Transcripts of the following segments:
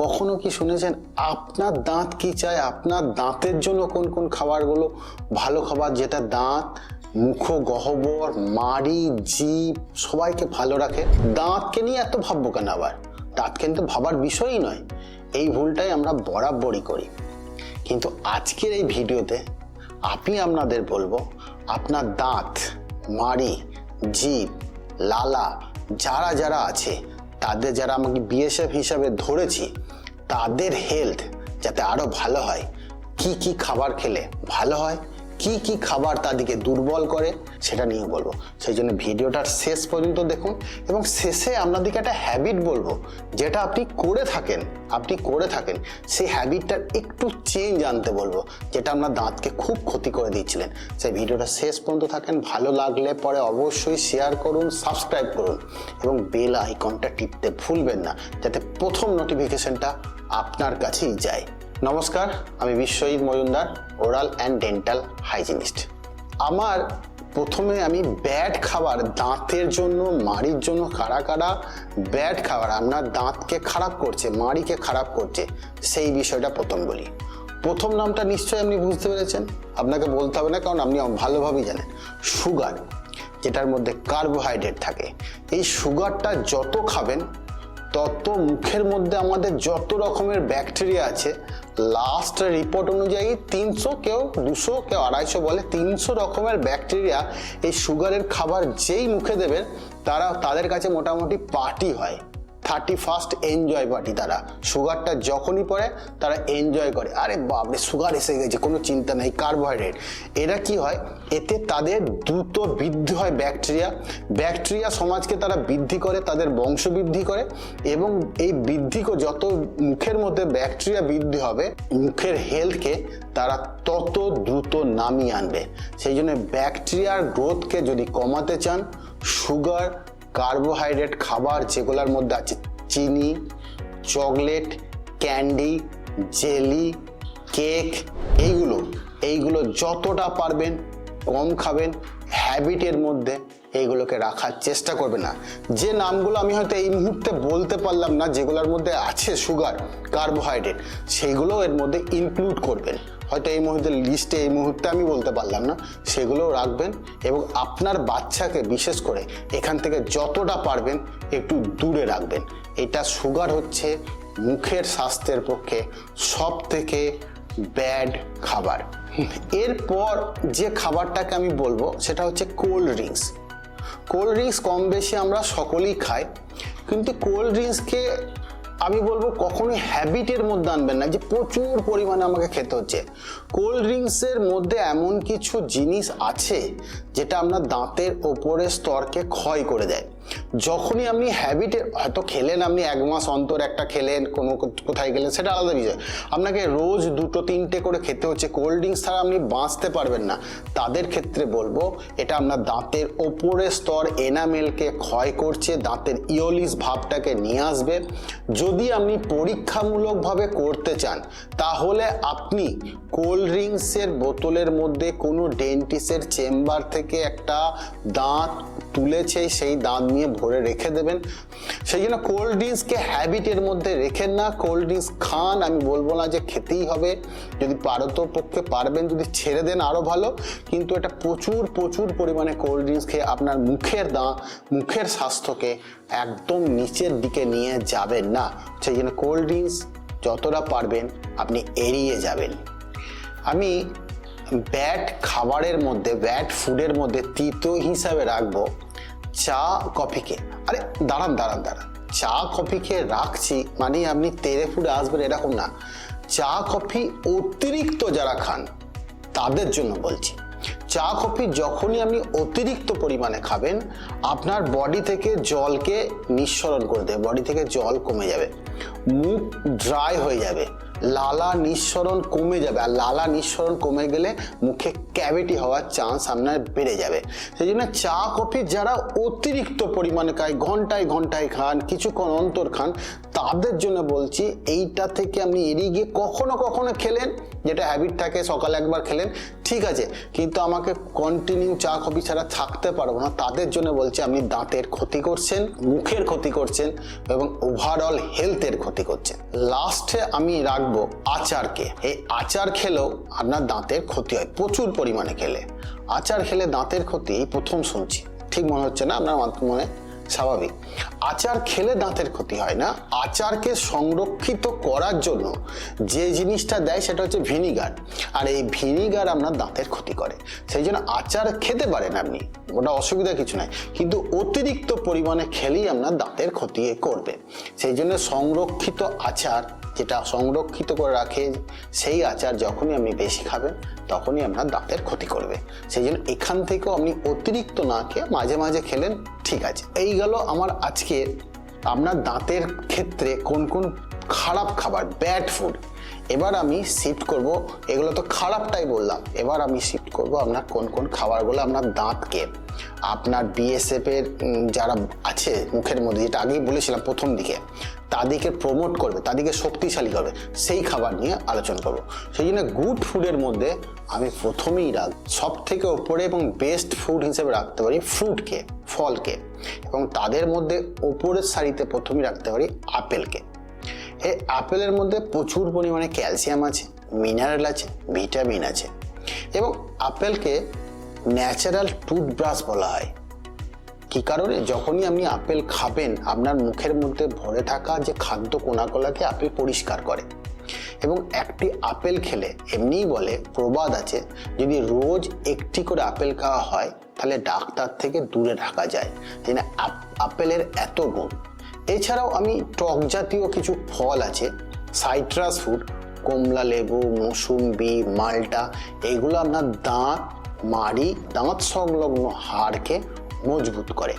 কখনো কি শুনেছেন, আপনার দাঁত কি চায় আপনার দাঁতের জন্য কোন কোন খাবারগুলো ভালো খাবার? যেটা দাঁত মুখ গহ্বর মাড়ি জিভ সবাইকে ভালো রাখে। দাঁতকে নিয়ে এত ভাববো কেন আবার? দাঁত কিন্তু ভাবার বিষয়ই নয়। এই ভুলটাই আমরা বরাবরই করি। কিন্তু আজকের এই ভিডিওতে আমি আপনাদের বলব, আপনার দাঁত, মাড়ি জিভ লালা, যারা যারা আছে, তাদের যারা আমাকে বিএসএফ হিসাবে ধরেছি তাদের হেলথ যাতে আরও ভালো হয়। কি কি খাবার খেলে ভালো হয়? কি কি খাবার তাদেরকে দুর্বল করে সেটা নিয়ে বলব। সেই জন্য ভিডিওটার শেষ পর্যন্ত দেখুন এবং শেষে আপনাদেরকে একটা হ্যাবিট বলব, যেটা আপনি করে থাকেন, আপনি করে থাকেন, সেই হ্যাবিটটার একটু চেঞ্জ আনতে বলব, যেটা আপনার দাঁতকে খুব ক্ষতি করে দিচ্ছিলেন সেই ভিডিওটা শেষ পর্যন্ত থাকেন, ভালো লাগলে পরে অবশ্যই শেয়ার করুন সাবস্ক্রাইব করুন এবং বেল আইকনটা টিপতে ভুলবেন না, যাতে প্রথম নোটিফিকেশনটা আপনার কাছেই যায়। নমস্কার, আমি Biswajit Majumdar oral and dental hygienist আমার প্রথমে আমি ব্যাড খাবার দাঁতের জন্য, মাড়ির জন্য কারা কারা ব্যাড খাবার, আপনার দাঁতকে খারাপ করছে, মাড়িকে খারাপ করছে, সেই বিষয়টা প্রথম বলি। প্রথম নামটা নিশ্চয়ই আপনি বুঝতে পেরেছেন। আপনাকে বলতে হবে না, কারণ আপনি ভালোভাবেই জানেন। সুগার, যেটার মধ্যে কার্বোহাইড্রেট থাকে। এই সুগারটা যত খাবেন, তত মুখের মধ্যে আমাদের যত রকমের ব্যাকটেরিয়া আছে লাস্ট রিপোর্ট অনুযায়ী তিনশো কেউ, দুশো কেউ, আড়াইশো বলে তিনশো রকমের ব্যাকটেরিয়া এই সুগারের খাবার যেই মুখে দেবেন, তারা তাদের কাছে মোটামুটি পার্টি হয়। থার্টি ফার্স্ট এনজয় পার্টি তারা। সুগারটা যখনই পড়ে, তারা এনজয় করে। আরে বাপরে সুগার এসে গেছে, কোনো চিন্তা নেই কার্বোহাইড্রেট এরা কি হয়, এতে তাদের দ্রুত বৃদ্ধি হয় ব্যাকটেরিয়া ব্যাকটেরিয়া সমাজকে তারা বৃদ্ধি করে, তাদের বংশ বৃদ্ধি করে, এবং এই বৃদ্ধি যত মুখের মধ্যে ব্যাকটেরিয়া বৃদ্ধি হবে, মুখের হেলথকে তারা তত দ্রুত নামিয়ে আনবে। সেই জন্য ব্যাকটেরিয়ার গ্রোথকে যদি কমাতে চান সুগার কার্বোহাইড্রেট খাবার যেগুলোর মধ্যে আছে চিনি, চকলেট, ক্যান্ডি, জেলি, কেক, এইগুলো এইগুলো যতটা পারবেন কম খাবেন, হ্যাবিটের মধ্যে এইগুলোকে রাখার চেষ্টা করবে না। যে নামগুলো আমি হয়তো এই মুহূর্তে বলতে পারলাম না, যেগুলোর মধ্যে আছে সুগার, কার্বোহাইড্রেট, সেগুলো এর মধ্যে ইনক্লুড করবেন। হয়তো এই মুহূর্তে লিস্টে এই মুহূর্তে আমি বলতে পারলাম না। সেগুলোও রাখবেন এবং আপনার বাচ্চাকে বিশেষ করে এখান থেকে যতটা পারবেন একটু দূরে রাখবেন। এটা সুগার হচ্ছে মুখের স্বাস্থ্যের পক্ষে সব থেকে ব্যাড খাবার। এরপর যে খাবারটাকে আমি বলব, সেটা হচ্ছে কোল্ড ড্রিঙ্কস কোল্ড ড্রিঙ্কস কম বেশি আমরা সকলেই খাই, কিন্তু কোল্ড ড্রিঙ্কসকে আমি বলব কখনোই হ্যাবিটের মধ্যে আনবেন না, যে প্রচুর পরিমাণে আমাকে খেতে হচ্ছে। কোল্ড ড্রিঙ্কসের মধ্যে এমন কিছু জিনিস আছে, যেটা আপনার দাঁতের ওপরের স্তরকে ক্ষয় করে দেয়। যখনই আপনি হ্যাবিটে হয়তো খেলেন আপনি এক মাস অন্তর একটা খেলেন, কোনো কোথায় গেলেন, সেটা আলাদা বিষয়। আপনাকে রোজ দুটো, তিনটে করে খেতে হচ্ছে। কোল্ড ড্রিঙ্কস ছাড়া আপনি বাঁচতে পারবেন না। তাদের ক্ষেত্রে বলব, এটা আপনার দাঁতের ওপরের স্তর এনামেলকে ক্ষয় করছে, দাঁতের ইওলিস ভাবটাকে নিয়ে আসবে। যদি আপনি পরীক্ষামূলকভাবে করতে চান, তাহলে আপনি কোল্ড ড্রিঙ্কসের বোতলের মধ্যে কোনো ডেন্টিসের চেম্বার থেকে একটা দাঁত তুলেছে, সেই দাঁত নিয়ে ভরে রেখে দেবেন। সেই জন্য কোল্ড ড্রিঙ্কসকে হ্যাবিটের মধ্যে রেখেন না। কোল্ড ড্রিঙ্কস খান, আমি বলব না যে খেতেই হবে। যদি পারত পক্ষে পারবেন, যদি ছেড়ে দেন আরও ভালো। কিন্তু এটা প্রচুর প্রচুর পরিমাণে কোল্ড ড্রিঙ্কস খেয়ে আপনার মুখের দাঁ, মুখের স্বাস্থ্যকে একদম নিচের দিকে নিয়ে যাবেন না। সেই জন্য কোল্ড ড্রিঙ্কস যতটা পারবেন, আপনি এড়িয়ে যাবেন। আমি ব্যাট খাবারের মধ্যে ব্যাট ফুডের মধ্যে তিতো হিসাবে রাখব। চা কফিকে আরে, দাঁড়ান দাঁড়ান দাঁড়ান। চা কফিকে রাখছি মানে আপনি তেরে ফুডে আসবেন এরকম না। চা, কফি অতিরিক্ত যারা খান, তাদের জন্য বলছি। চা, কফি যখনই আপনি অতিরিক্ত পরিমাণে খাবেন, আপনার বডি থেকে জলকে নিঃসরণ করে দেবে, বডি থেকে জল কমে যাবে। মুখ ড্রাই হয়ে যাবে। লালা নিঃসরণ কমে যাবে। আর লালা নিঃসরণ কমে গেলে মুখে ক্যাভিটি হওয়ার চান্স আপনার বেড়ে যাবে। সেই জন্য চা কফি যারা অতিরিক্ত পরিমাণে খায়, ঘন্টায় ঘন্টায় খান, কিছুক্ষণ অন্তর খান, তাদের জন্য বলছি এইটা থেকে আপনি এড়িয়ে গিয়ে কখনো কখনো খেলেন, যেটা হ্যাবিট থাকে, সকালে একবার খেলেন, ঠিক আছে। কিন্তু আমাকে কন্টিনিউ চা কফি ছাড়া থাকতে পারব না। তাদের জন্য বলছি আপনি দাঁতের ক্ষতি করছেন, মুখের ক্ষতি করছেন এবং ওভারঅল হেলথের ক্ষতি করছেন। লাস্টে আমি রাখব আচারকে। এই আচার খেলেও আপনার দাঁতের ক্ষতি হয়, প্রচুর পরিমাণে খেলে। আচার খেলে দাঁতের ক্ষতি প্রথম শুনছি। ঠিক মনে হচ্ছে না? আপনার মনে স্বাভাবিক। আচার খেলে দাঁতের ক্ষতি হয় না। আচারকে সংরক্ষিত করার জন্য যে জিনিসটা দেয় সেটা হচ্ছে ভিনিগার। আর এই ভিনিগার আপনার দাঁতের ক্ষতি করে। সেই জন্য আচার খেতে পারেন আপনি। ওটা অসুবিধা কিছু নাই। কিন্তু অতিরিক্ত পরিমাণে খেলেই আপনার দাঁতের ক্ষতি করবে। সেই জন্য সংরক্ষিত আচার যেটা সংরক্ষিত করে রাখে, সেই আচার যখনই আপনি বেশি খাবেন, তখনই আপনার দাঁতের ক্ষতি করবে। সেই জন্য এখান থেকেও আপনি অতিরিক্ত না খেয়ে মাঝে মাঝে খেলেন, ঠিক আছে। এই গেল আমার আজকে আপনার দাঁতের ক্ষেত্রে কোন কোন খারাপ খাবার ব্যাড ফুড এবার আমি শিফট করব, এগুলো তো খারাপটাই বললাম। এবার আমি শিফট করব আপনার কোন কোন খাবারগুলো আপনার দাঁতকে। আপনার বিএসএফ এর যারা আছে মুখের মধ্যে, যেটা আগেই বলেছিলাম প্রথম দিকে, তাদেরকে প্রমোট করবে, তাদেরকে শক্তিশালী করবে, সেই খাবার নিয়ে আলোচনা করব। সেই জন্য গুড ফুডের মধ্যে আমি প্রথমেই রাখ সব থেকে ওপরে এবং বেস্ট ফুড হিসেবে রাখতে পারি ফ্রুটকে ফলকে। এবং তাদের মধ্যে ওপরের সারিতে প্রথমেই রাখতে পারি আপেলকে। এই আপেলের মধ্যে প্রচুর পরিমাণে ক্যালসিয়াম আছে, মিনারেল আছে, ভিটামিন আছে এবং আপেলকে ন্যাচারাল টুথব্রাশ বলা হয়। কি কারণে? যখনই আপনি আপেল খাবেন, আপনার মুখের মধ্যে ভরে থাকা যে খাদ্য কোনাকলাকে আপেল পরিষ্কার করে এবং একটি আপেল খেলে এমনিই বলে, প্রবাদ আছে, যদি রোজ একটি করে আপেল খাওয়া হয়, তাহলে ডাক্তার থেকে দূরে রাখা যায়। আপেলের এত গুণ। এছাড়াও আমি টক জাতীয় কিছু ফল আছে, সাইট্রাস ফুড, কমলা লেবু মৌসুম্বি মালটা, এগুলো আপনার দাঁত, মাড়ি, দাঁত সংলগ্ন হাড়কে মজবুত করে।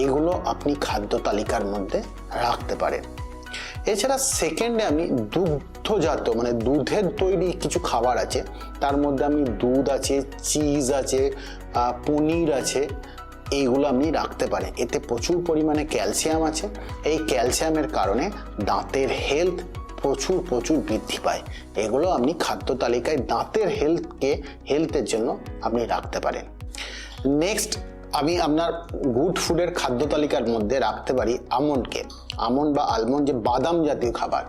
এইগুলো আপনি খাদ্য তালিকার মধ্যে রাখতে পারেন। এছাড়া সেকেন্ডে আমি দুগ্ধজাত মানে দুধের তৈরি কিছু খাবার আছে, তার মধ্যে আমি দুধ আছে চিজ আছে পনির আছে এইগুলো আপনি রাখতে পারেন এতে প্রচুর পরিমাণে ক্যালসিয়াম আছে। এই ক্যালসিয়ামের কারণে দাঁতের হেলথ প্রচুর প্রচুর বৃদ্ধি পায়। এগুলো আপনি খাদ্য তালিকায় দাঁতের হেলথকে হেলথের জন্য আপনি রাখতে পারেন। নেক্সট আমি আপনার গুড ফুডের খাদ্য তালিকার মধ্যে রাখতে পারি আমন্ডকে আমন্ড বা আলমন্ড যে বাদাম জাতীয় খাবার,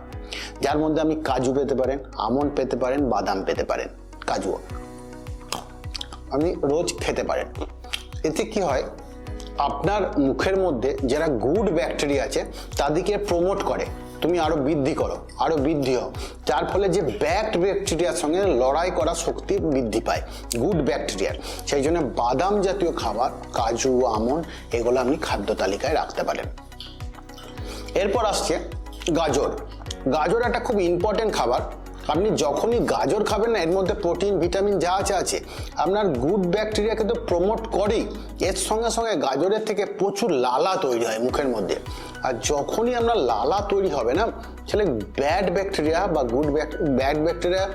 যার মধ্যে আপনি কাজু পেতে পারেন আমন্ড পেতে পারেন, বাদাম পেতে পারেন কাজুও আপনি রোজ খেতে পারেন। এতে কি হয়? আপনার মুখের মধ্যে যারা গুড ব্যাকটেরিয়া আছে, তাদেরকে প্রমোট করে। তুমি আরও বৃদ্ধি করো, আরও বৃদ্ধি হও। যার ফলে যে ব্যাড ব্যাকটেরিয়ার সঙ্গে লড়াই করা শক্তি বৃদ্ধি পায় গুড ব্যাকটেরিয়ার সেই জন্য বাদাম জাতীয় খাবার, কাজু আমন্ড এগুলো আপনি খাদ্য তালিকায় রাখতে পারেন। এরপর আসছে গাজর। গাজর একটা খুব ইম্পর্টেন্ট খাবার। আপনি যখনই গাজর খাবেন না, এর মধ্যে প্রোটিন ভিটামিন যা আছে আছে, আপনার গুড ব্যাকটেরিয়াকে তো প্রমোট করেই, এর সঙ্গে সঙ্গে গাজরের থেকে প্রচুর লালা তৈরি হয় মুখের মধ্যে। আর যখনই আপনার লালা তৈরি হবে না, তাহলে ব্যাড ব্যাকটেরিয়া বা গুড ব্যাড ব্যাকটেরিয়া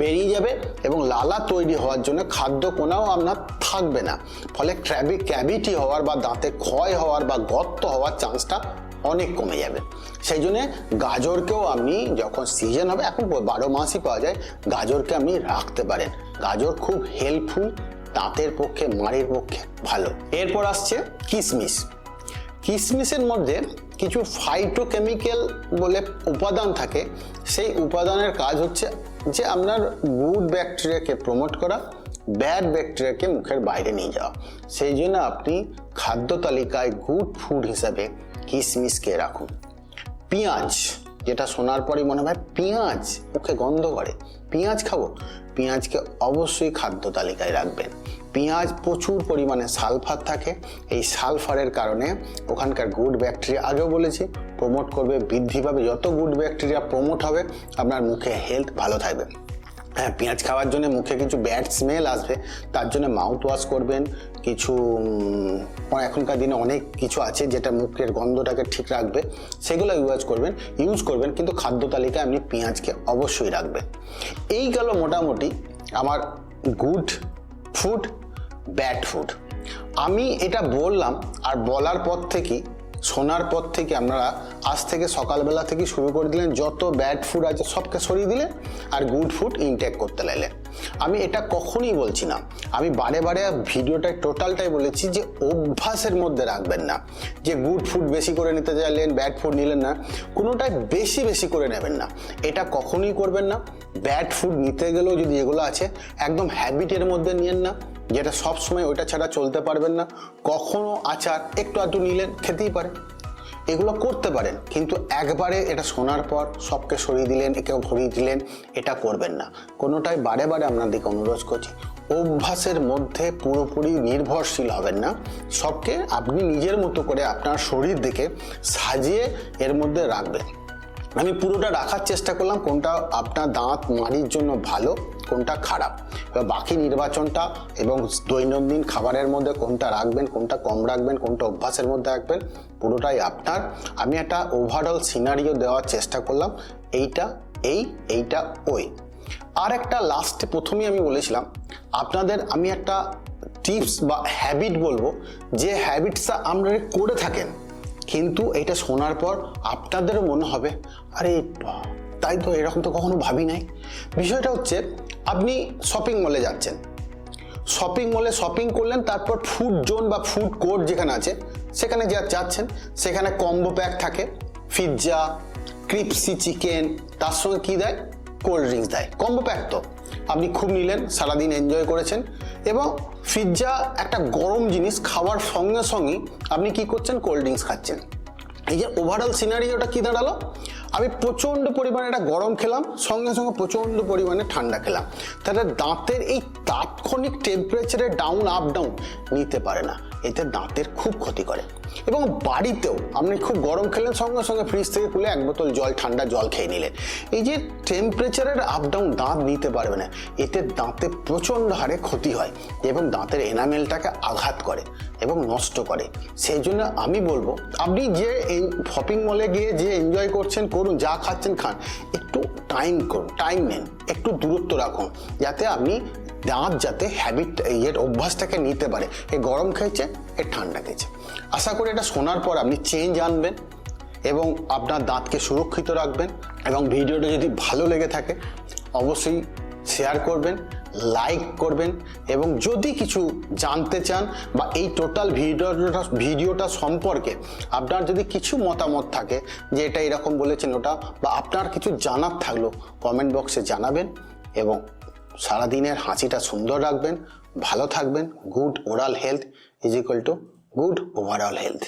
বেরিয়ে যাবে এবং লালা তৈরি হওয়ার জন্য খাদ্য কোনাও আপনার থাকবে না। ফলে ক্র্যাবি ক্যাভিটি হওয়ার বা দাঁতে ক্ষয় হওয়ার বা গর্ত হওয়ার চান্সটা অনেক কমে যাবে। সেই জন্য গাজরকেও আপনি যখন সিজন হবে, এখন বারো মাসই পাওয়া যায়, গাজরকে আপনি রাখতে পারেন। গাজর খুব হেল্পফুল দাঁতের পক্ষে, মাড়ির পক্ষে ভালো। এরপর আসছে কিশমিশ কিশমিশের মধ্যে কিছু ফাইটোকেমিক্যাল বলে উপাদান থাকে। সেই উপাদানের কাজ হচ্ছে যে আপনার গুড ব্যাকটেরিয়াকে প্রমোট করা ব্যাড ব্যাকটেরিয়াকে মুখের বাইরে নিয়ে যাওয়া। সেই জন্য আপনি খাদ্য তালিকায় গুড ফুড হিসাবে কিশমিশকে রাখুন। পেঁয়াজ, যেটা শোনার পরই মনে হয় পেঁয়াজ মুখে গন্ধ করে। পেঁয়াজ খাব? পেঁয়াজকে অবশ্যই খাদ্য তালিকায় রাখবেন। পেঁয়াজ প্রচুর পরিমাণে সালফার থাকে। এই সালফারের কারণে ওখানকার গুড ব্যাকটেরিয়া, আগেও বলেছি, প্রমোট করবে, বৃদ্ধি পাবে। যত গুড ব্যাকটেরিয়া প্রমোট হবে, আপনার মুখে হেলথ ভালো থাকবে। হ্যাঁ পেঁয়াজ খাওয়ার জন্য মুখে কিছু ব্যাড স্মেল আসবে, তার জন্য মাউথ ওয়াশ করবেন। কিছু এখনকার দিনে অনেক কিছু আছে যেটা মুখের গন্ধটাকে ঠিক রাখবে, সেগুলো ইউজ করবেন। ইউজ করবেন, কিন্তু খাদ্য তালিকায় আপনি পেঁয়াজকে অবশ্যই রাখবেন। এই গেল মোটামুটি আমার গুড ফুড ব্যাড ফুড আমি এটা বললাম আর বলার পর থেকেই শোনার পর থেকে আপনারা আজ থেকে সকালবেলা থেকে শুরু করে দিলেন, যত ব্যাড ফুড আছে সবকে সরিয়ে দিলেন আর গুড ফুড ইনটেক করতে লাগলেন। আমি এটা কখনই বলছি না। আমি বারে বারে ভিডিওটায় টোটালটাই বলেছি যে অভ্যাসের মধ্যে রাখবেন না। যে গুড ফুড বেশি করে নিতে চাইলেন, ব্যাড ফুড নিলেন না, কোনোটাই বেশি বেশি করে নেবেন না। এটা কখনোই করবেন না। ব্যাড ফুড নিতে গেলেও যদি এগুলো আছে, একদম হ্যাবিটের মধ্যে নিয়েন না, যেটা সবসময় ওইটা ছাড়া চলতে পারবেন না। কখনো আচার একটু আধটু নিলেন, খেতেই পারে। এগুলো করতে পারেন, কিন্তু একবারে এটা শোনার পর সবকে সরিয়ে দিলেন একেও ভরিয়ে দিলেন, এটা করবেন না। কোনোটাই বারে বারে আপনাদেরকে অনুরোধ করছি, অভ্যাসের মধ্যে পুরোপুরি নির্ভরশীল হবেন না। সবকে আপনি নিজের মতো করে আপনার শরীর দেখে সাজিয়ে এর মধ্যে রাখবেন। আমি পুরোটা রাখার চেষ্টা করলাম, কোনটা আপনার দাঁত মাড়ির জন্য ভালো, কোনটা খারাপ। এবার বাকি নির্বাচনটা এবং দৈনন্দিন খাবারের মধ্যে কোনটা রাখবেন, কোনটা কম রাখবেন, কোনটা অভ্যাসের মধ্যে রাখবেন, পুরোটাই আপনার। আমি একটা ওভারঅল সিনারিও দেওয়ার চেষ্টা করলাম, এইটা এই, এইটা ওই। আর একটা লাস্টে প্রথমেই আমি বলেছিলাম, আপনাদের আমি একটা টিপস বা হ্যাবিট বলব, যে হ্যাবিটসটা আপনারা করে থাকেন। কিন্তু এটা শোনার পর আপনাদেরও মনে হবে, আরে তাই তো এরকম তো কখনো ভাবি নাই। বিষয়টা হচ্ছে, আপনি শপিং মলে যাচ্ছেন। শপিং মলে শপিং করলেন, তারপর ফুড জোন বা ফুড কোর্ট যেখানে আছে, সেখানে যা যাচ্ছেন, সেখানে কম্বো প্যাক থাকে। পিৎজা ক্রিপসি চিকেন তার সঙ্গে কী দেয়? কোল্ড ড্রিঙ্কস দেয়। কম্বো প্যাক তো। আপনি খুব নিলেন, সারাদিন এনজয় করেছেন। এবং পিৎজা একটা গরম জিনিস খাওয়ার সঙ্গে সঙ্গে আপনি কি করছেন? কোল্ড ড্রিঙ্কস খাচ্ছেন। এই যে ওভারঅল সিনারিওটা কি দাঁড়াল? আমি প্রচণ্ড পরিমাণে একটা গরম খেলাম, সঙ্গে সঙ্গে প্রচণ্ড পরিমাণে ঠান্ডা খেলাম। তাহলে দাঁতের এই তাৎক্ষণিক টেম্পারেচারে ডাউন আপ ডাউন নিতে পারে না। এতে দাঁতের খুব ক্ষতি করে। এবং বাড়িতেও আপনি খুব গরম খেলেন, সঙ্গে সঙ্গে ফ্রিজ থেকে খুলে এক বোতল জল, ঠান্ডা জল খেয়ে নিলেন। এই যে টেম্পারেচারের আপ ডাউন দাঁত নিতে পারবে না, এতে দাঁতে প্রচণ্ড হারে ক্ষতি হয় এবং দাঁতের এনামেলটাকে আঘাত করে এবং নষ্ট করে। সেই জন্য আমি বলব, আপনি যে শপিং মলে গিয়ে যে এনজয় করছেন, করুন, যা খাচ্ছেন, খান। একটু টাইম করুন টাইম নেন। একটু দূরত্ব রাখুন, যাতে আপনি দাঁত যাতে হ্যাবিট ইয়ের অভ্যাসটাকে নিতে পারে। এ গরম খেয়েছে, এ ঠান্ডা খেয়েছে। আশা করি এটা শোনার পর আপনি চেঞ্জ আনবেন এবং আপনার দাঁতকে সুরক্ষিত রাখবেন এবং ভিডিওটা যদি ভালো লেগে থাকে, অবশ্যই শেয়ার করবেন লাইক করবেন এবং যদি কিছু জানতে চান বা এই টোটাল ভিডিওটা ভিডিওটা সম্পর্কে আপনার যদি কিছু মতামত থাকে যে এটা এরকম বলেছেন ওটা বা আপনার কিছু জানার থাকল কমেন্ট বক্সে জানাবেন এবং সারাদিনের হাঁচিটা সুন্দর রাখবেন, ভালো থাকবেন good oral health is equal to good overall health